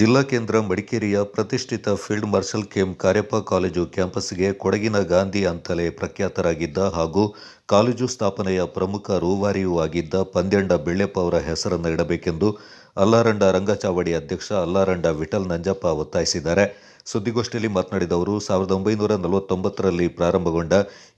ಜಿಲ್ಲಾ ಕೇಂದ್ರ ಮಡಿಕೇರಿಯ ಪ್ರತಿಷ್ಠಿತ field marshal KM Cariappa college ಕ್ಯಾಂಪಸ್ಗೆ ಕೊಡಗಿನ ಗಾಂಧಿ ಅಂತಲೇ ಪ್ರಖ್ಯಾತರಾಗಿದ್ದ ಹಾಗೂ ಕಾಲೇಜು ಸ್ಥಾಪನೆಯ ಪ್ರಮುಖ ರೂವಾರಿಯೂ ಆಗಿದ್ದ ಪಂದ್ಯಂಡ ಬೆಳ್ಳೆಪ್ಪ ಅವರ ಹೆಸರನ್ನು ಇಡಬೇಕೆಂದು ಅಲ್ಲಾರಂಡ ರಂಗಚಾವಡಿ ಅಧ್ಯಕ್ಷ ಅಲ್ಲಾರಂಡ ವಿಠಲ್ ನಂಜಪ್ಪ ಒತ್ತಾಯಿಸಿದ್ದಾರೆ. ಸುದ್ದಿಗೋಷ್ಠಿಯಲ್ಲಿ ಮಾತನಾಡಿದ ಅವರು, ಸಾವಿರದ ಒಂಬೈನೂರ ನಲವತ್ತೊಂಬತ್ತರಲ್ಲಿ ಪ್ರಾರಂಭಗೊಂಡ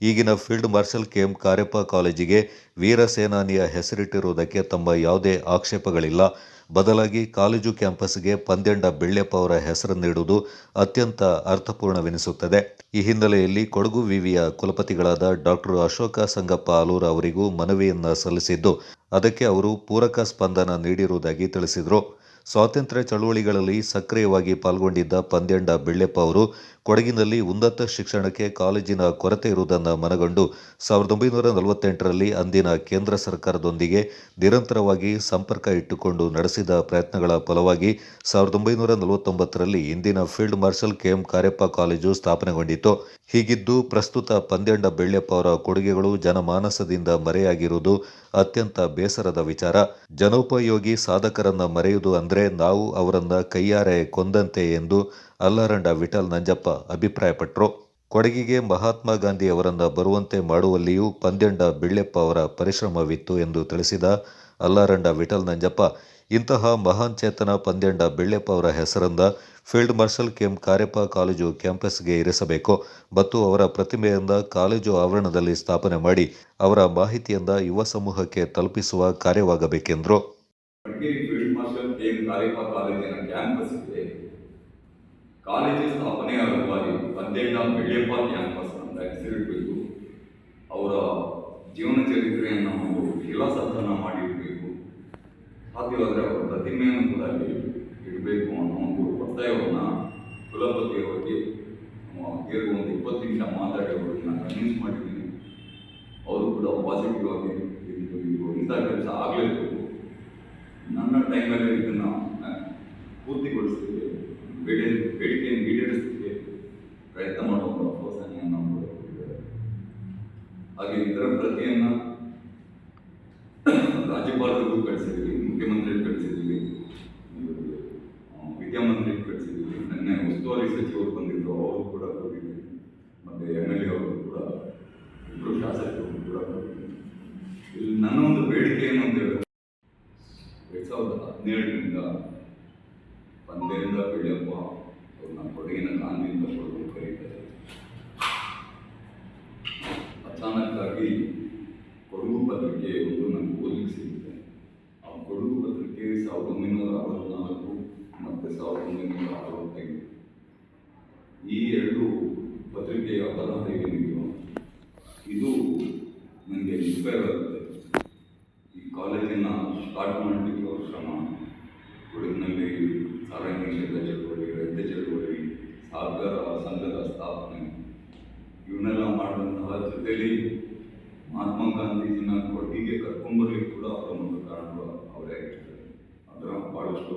ಈಗಿನ ಫೀಲ್ಡ್ ಮಾರ್ಷಲ್ ಕೆಎಂ ಕಾರ್ಯಪ್ಪ ಕಾಲೇಜಿಗೆ ವೀರ ಸೇನಾನಿಯ ಹೆಸರಿಟ್ಟಿರುವುದಕ್ಕೆ ತಮ್ಮ ಯಾವುದೇ ಆಕ್ಷೇಪಗಳಿಲ್ಲ. ಬದಲಾಗಿ ಕಾಲೇಜು ಕ್ಯಾಂಪಸ್ಗೆ ಪಂದ್ಯಂಡ ಬೆಳ್ಳೆಪ್ಪ ಅವರ ಹೆಸರನ್ನಿಡುವುದು ಅತ್ಯಂತ ಅರ್ಥಪೂರ್ಣವೆನಿಸುತ್ತದೆ. ಈ ಹಿನ್ನೆಲೆಯಲ್ಲಿ ಕೊಡಗು ವಿವಿಯ ಕುಲಪತಿಗಳಾದ ಡಾಕ್ಟರ್ ಅಶೋಕ ಸಂಗಪ್ಪ ಆಲೂರ್ ಅವರಿಗೂ ಮನವಿಯನ್ನ ಸಲ್ಲಿಸಿದ್ದು, ಅದಕ್ಕೆ ಅವರು ಪೂರಕ ಸ್ಪಂದನ ನೀಡಿರುವುದಾಗಿ ತಿಳಿಸಿದರು. ಸ್ವಾತಂತ್ರ್ಯ ಚಳುವಳಿಗಳಲ್ಲಿ ಸಕ್ರಿಯವಾಗಿ ಪಾಲ್ಗೊಂಡಿದ್ದ ಪಂದ್ಯಂಡ ಬೆಳ್ಳೆಪ್ಪ ಅವರು ಕೊಡಗಿನಲ್ಲಿ ಉನ್ನತ ಶಿಕ್ಷಣಕ್ಕೆ ಕಾಲೇಜಿನ ಕೊರತೆ ಇರುವುದನ್ನು ಮನಗಂಡು ಸಾವಿರದ ಒಂಬೈನೂರ ನಲವತ್ತೆಂಟರಲ್ಲಿ ಅಂದಿನ ಕೇಂದ್ರ ಸರ್ಕಾರದೊಂದಿಗೆ ನಿರಂತರವಾಗಿ ಸಂಪರ್ಕ ಇಟ್ಟುಕೊಂಡು ನಡೆಸಿದ ಪ್ರಯತ್ನಗಳ ಫಲವಾಗಿ ಸಾವಿರದ ಒಂಬೈನೂರ ನಲವತ್ತೊಂಬತ್ತರಲ್ಲಿ ಇಂದಿನ field marshal KM Cariappa college ಸ್ಥಾಪನೆಗೊಂಡಿತು ಹೀಗಿದ್ದು ಪ್ರಸ್ತುತ ಪಂದ್ಯಂಡ ಬೆಳ್ಳೆಪ್ಪ ಅವರ ಕೊಡುಗೆಗಳು ಜನಮಾನಸದಿಂದ ಮರೆಯಾಗಿರುವುದು ಅತ್ಯಂತ ಬೇಸರದ ವಿಚಾರ. ಜನೋಪಯೋಗಿ ಸಾಧಕರನ್ನ ಮರೆಯುವುದು ಅಂದ್ರೆ ನಾವು ಅವರನ್ನ ಕೈಯಾರೆ ಕೊಂದಂತೆ ಎಂದು ಅಲ್ಲಾರಂಡ ವಿಠಲ್ ನಂಜಪ್ಪ ಅಭಿಪ್ರಾಯಪಟ್ಟರು ಕೊಡಗಿಗೆ ಮಹಾತ್ಮ ಗಾಂಧಿ ಅವರನ್ನ ಬರುವಂತೆ ಮಾಡುವಲ್ಲಿಯೂ ಪಂದ್ಯಂಡ ಬೆಳ್ಳೆಪ್ಪ ಅವರ ಪರಿಶ್ರಮವಿತ್ತು ಎಂದು ತಿಳಿಸಿದ ಅಲ್ಲಾರಂಡ ವಿಠಲ್ ನಂಜಪ್ಪ, ಇಂತಹ ಮಹಾನ್ ಚೇತನ ಪಂದ್ಯಂಡ ಬೆಳ್ಳೆಪ್ಪ ಅವರ ಹೆಸರಿಂದ field marshal KM Cariappa college ಕ್ಯಾಂಪಸ್ಗೆ ಇರಿಸಬೇಕು. ಮತ್ತು ಅವರ ಪ್ರತಿಮೆಯಿಂದ ಕಾಲೇಜು ಆವರಣದಲ್ಲಿ ಸ್ಥಾಪನೆ ಮಾಡಿ ಅವರ ಮಾಹಿತಿಯಿಂದ ಯುವ ಸಮೂಹಕ್ಕೆ ತಲುಪಿಸುವ ಕಾರ್ಯವಾಗಬೇಕೆಂದರು. ಕಾಲೇಜು ಸ್ಥಾಪನೆಯ ಅಂಗವಾಗಿ ಪಂದ್ಯಂಡ ಬೆಳ್ಳೆಪ್ಪ ಕ್ಯಾಂಪಸ್ ಅಂತ ಹೆಸರಿಡಬೇಕು. ಅವರ ಜೀವನ ಚರಿತ್ರೆಯನ್ನು ಒಂದು ಶಿಲಾಸತ್ತನ್ನು ಮಾಡಿಡಬೇಕು. ಸಾಧ್ಯವಾದರೆ ಅವರ ಪ್ರತಿಮೆಯನ್ನು ಕೂಡ ಅಲ್ಲಿ ಇಡಬೇಕು ಅನ್ನೋ ಒಂದು ಒತ್ತಾಯವನ್ನು ಕುಲಪತಿಯ ನಾವು ದೀರ್ಘ ಒಂದು ಇಪ್ಪತ್ತು ನಿಮಿಷ ಮಾತಾಡಿ ನಾನು ಕನ್ವಿನ್ಸ್ ಮಾಡಿದ್ದೀನಿ. ಅವರು ಕೂಡ ಪಾಸಿಟಿವ್ ಆಗಿ ಇಂಥ ಕೆಲಸ ಆಗಲೇಬೇಕು. ನನ್ನ ಟೈಮಲ್ಲಿ ಇದನ್ನು ಪೂರ್ತಿಗೊಳಿಸಲಿಕ್ಕೆ, ಬೇಡಿ, ಬೇಡಿಕೆಯನ್ನು ಈಡೇರಿಸಲಿಕ್ಕೆ ಪ್ರಯತ್ನ ಮಾಡುವಂಥ ಪ್ರೋತ್ಸಾಹವನ್ನು ಕೂಡ ಹಾಗೆ ಇದರ ಪ್ರತಿಯನ್ನು ರಾಜ್ಯಪಾಲರಿಗೂ ಕಳಿಸಿದ್ದೀವಿ ಮುಖ್ಯಮಂತ್ರಿಗೂ ಕಳಿಸಿದ್ದೀವಿ ಆ, ವಿದ್ಯಾಮಂತ್ರಿಗೂ ಕಳಿಸಿದ್ದೀವಿ ಉಸ್ತುವಾರಿ ಸಚಿವರು ಬಂದಿದ್ದರು ಅವರು ಕೂಡ ಕೊಟ್ಟಿದ್ದೀವಿ ಮತ್ತು ಎಂ ಎಲ್ ಎ ಅವರು ಕೂಡ ಇಬ್ಬರು ಶಾಸಕರು ಕೂಡ ಕೊಟ್ಟಿದ್ದೀವಿ ಇಲ್ಲಿ ನನ್ನ ಒಂದು ಬೇಡಿಕೆ ಏನು ಅಂತ ಹೇಳಿದ್ರೆ, ಎರಡ್ ಸಾವಿರದ ಹದಿನೇಳರಿಂದ ಪಂದ್ಯದಿಂದ ಬೆಳೆಯಪ್ಪ. ಅವ್ರನ್ನ ಕೊಡಗಿನ ಗಾಂಧಿಯಿಂದ ಕೊಡಗು ಕರೀತಾರೆ ಅಚಾನಕ್ಕಾಗಿ ಕೊಡಗು ಪತ್ರಿಕೆ ಒಂದು ನನಗೆ ಓದಲಿಕ್ಕೆ ಸಿಗುತ್ತೆ. ಆ ಕೊಡಗು ಪತ್ರಿಕೆ ಸಾವಿರದ ಒಂಬೈನೂರ ಅರವತ್ನಾಲ್ಕು ಮತ್ತು ಸಾವಿರದ ಒಂಬೈನೂರ ಅರವತ್ತೈದು. ಈ ಎರಡು ಪತ್ರಿಕೆಯ ಬರಹ ಹೇಗಿದೆಯೋ ಇದು ನನಗೆ ಇನ್ಸ್ಪೈರ್ ಆಗುತ್ತೆ. ಈ ಕಾಲೇಜನ್ನು ಸ್ಟಾರ್ಟ್ ಮಾಡಲಿಕ್ಕೆ ಅವ್ರ ಶ್ರಮ. ಕೊಡಗಿನಲ್ಲಿ ಸಾರಂಗಿ ನಿಷೇಧ ಚಟುವಟಿಕೆ ರೈತ ಚಳವಳಿ ಸಹಕಾರ ಸಂಘದ ಸ್ಥಾಪನೆ. ಇವನ್ನೆಲ್ಲ ಮಾಡಿದಂತಹ ಜೊತೆಯಲ್ಲಿ ಮಹಾತ್ಮ ಗಾಂಧೀಜಿನ ಕೊಡಗಿಗೆ ಕರ್ಕೊಂಬರ್ಲಿಕ್ಕೆ ಕೂಡ ಅವರ ಒಂದು ಕಾರಣಗಳು ಅವರೇ ಆಗಿರ್ತಾರೆ. ಅದರ ಭಾಳಷ್ಟು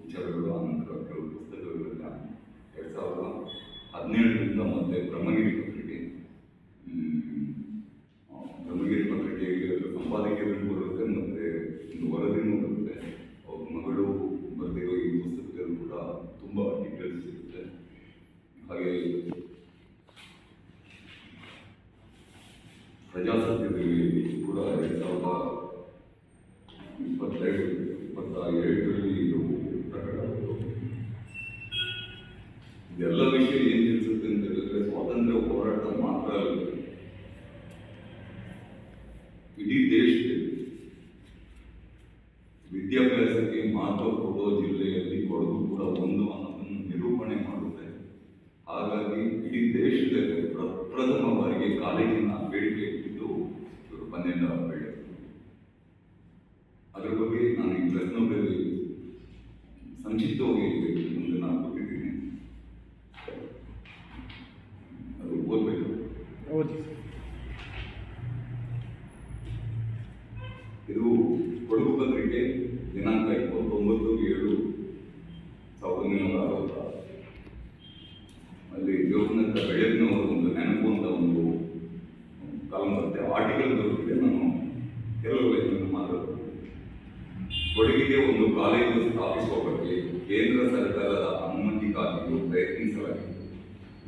ವಿಚಾರಗಳು ಆನಂತರ ಕೆಲವು ಪುಸ್ತಕಗಳೆಲ್ಲ ಎರಡು ಸಾವಿರದ ಹದಿನೇಳರಿಂದ ಮತ್ತೆ ಬ್ರಹ್ಮಗಿರಿ ಪತ್ರಿಕೆ ಹ್ಮ್, ಆ, ಬ್ರಹ್ಮಗಿರಿ ಪತ್ರಿಕೆಗೆ ಅದರ ಸಂಪಾದಕೀಯಗಳು ಬರುತ್ತೆ ಮತ್ತು ಒಂದು ವರದಿನೂ ಬರುತ್ತೆ ಅವ್ರ ಮಗಳು ಬರೆದಿರೋ ಈ ಪುಸ್ತಕದಲ್ಲಿ ಕೂಡ ತುಂಬ ಡೀಟೇಲ್ಸ್ ಸಿಗುತ್ತೆ ಹಾಗೆ ಪ್ರಜಾಸತ್ಯದಲ್ಲಿ ಕೂಡ ಎರಡು ಸಾವಿರದ ಇಪ್ಪತ್ತೆರಡು ಇಪ್ಪತ್ತ ಎರಡರಲ್ಲಿ ಇದು ಪ್ರಕಟ ಇದೆಲ್ಲ ವಿಷಯ ಏನು ತಿಳಿಸುತ್ತೆ ಅಂತ ಹೇಳಿದ್ರೆ ಸ್ವಾತಂತ್ರ್ಯ ಹೋರಾಟ ಮಾತ್ರ ಅಲ್ಲ. ಇಡೀ ದೇಶದಲ್ಲಿ ವಿದ್ಯಾಭ್ಯಾಸಕ್ಕೆ ಮಹತ್ವ ಕೊಡೋ ಜಿಲ್ಲೆಯಲ್ಲಿ ಕೊಡಗು ಕೂಡ ಒಂದು ಅನ್ನೋದನ್ನು ನಿರೂಪಣೆ ಮಾಡುತ್ತೆ. ಹಾಗಾಗಿ ಇಡೀ ದೇಶದಲ್ಲಿ ಪ್ರ- ಪ್ರಥಮ ಬಾರಿಗೆ ಕಾಲೇಜಿನ ಬೇಡಿಕೆ ಇವರು ಬೆಳೆ ಅದರ ಬಗ್ಗೆ ನಾನು ಈ ಪ್ರೆಸ್ ನೋಟಲ್ಲಿ ಸಂಕ್ಷಿಪ್ತವಾಗಿ ಮುಂದೆ ನಾನು ಕೊಟ್ಟಿದ್ದೀನಿ. ಅದು ಓದಬೇಕು. ಓದಿ. ಇದು ಕೊಡಗು ಪತ್ರಿಕೆ ದಿನಾಂಕ ಇಪ್ಪತ್ತೊಂಬತ್ತು ಏಳು ಸಾವಿರದ ಒಂಬೈನೂರ ಅರವತ್ತಾರು. ಅಲ್ಲಿ ದೇವನಂತ ಬೆಳೆದಿನವರ ಒಂದು ನೆನಪು ಅಂತ ಒಂದು ಕಾಲಂಬರುತ್ತೆ ಆರ್ಟಿಕಲ್ ದೊರಕಿದೆ ನಾನು ಕೆಲವು ಮಾತಾಡ್ತೀನಿ. ಕೊಡಗಿಗೆ ಒಂದು ಕಾಲೇಜು ಸ್ಥಾಪಿಸುವ ಬಗ್ಗೆ ಕೇಂದ್ರ ಸರ್ಕಾರದ ಅನುಮತಿಗಾಗಿಯೂ ಪ್ರಯತ್ನಿಸಲಾಗಿದೆ.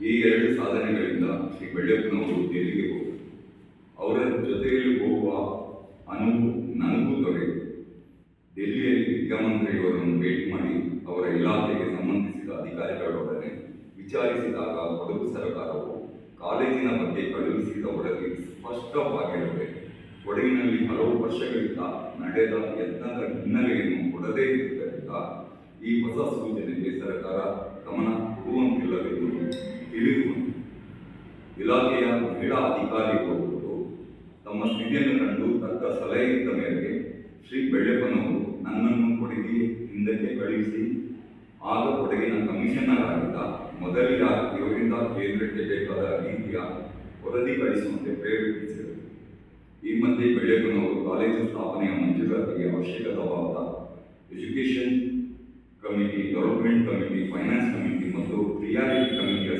ಈ ಎರಡು ಸಾಧನೆಗಳಿಂದ ಶ್ರೀ ಬೆಳ್ಳಪ್ಪನವರು ದೆಹಲಿಗೆ ಹೋಗಿ ಅವರ ಜೊತೆಯಲ್ಲಿ ಹೋಗುವ ಅನುಭವ ನನಗೂ ದೊರೆಯಿತು. ಡೆಲ್ಲಿಯಲ್ಲಿ ಮುಖ್ಯಮಂತ್ರಿಯವರನ್ನು ಭೇಟಿ ಮಾಡಿ ಅವರ ಇಲಾಖೆಗೆ ಸಂಬಂಧಿಸಿದ ಅಧಿಕಾರಿಗಳೊಡನೆ ವಿಚಾರಿಸಿದಾಗ ಕೊಡಗು ಸರ್ಕಾರವು ಕಾಲೇಜಿನ ಬಗ್ಗೆ ಕಳುಹಿಸಿದ ವರದಿ ಸ್ಪಷ್ಟವಾಗಿರಬೇಕು ಕೊಡಗಿನಲ್ಲಿ ಹಲವು ವರ್ಷಗಳಿಂದ ನಡೆದ ಯತ್ನದ ಹಿನ್ನೆಲೆಯನ್ನು ಕೊಡದೇ ಇದ್ದರಿಂದ ಈ ಹೊಸ ಸೂಚನೆಗೆ ಸರ್ಕಾರ ಗಮನ ಕೊಡುವಂತಿಲ್ಲವೆಂದು ತಿಳಿದು. ಇಲಾಖೆಯ ಮಹಿಳಾ ಅಧಿಕಾರಿಗಳು ತಮ್ಮ ಸ್ಥಿತಿಯನ್ನು ಕಂಡು ತಕ್ಕ ನಡೆಸುವಂತೆ ಪ್ರೇರೇಪಿಸಿದರು ಈ ಮಧ್ಯೆ ಬೆಳಗುನವರು ಕಾಲೇಜು ಸ್ಥಾಪನೆಯ ಮಂಜೂರಾತಿಗೆ ಅವಶ್ಯಕವಾದ education committee development committee finance committee ಮತ್ತು ಪ್ರಿಯಾರಿಟಿ ಕಮಿಟಿಯ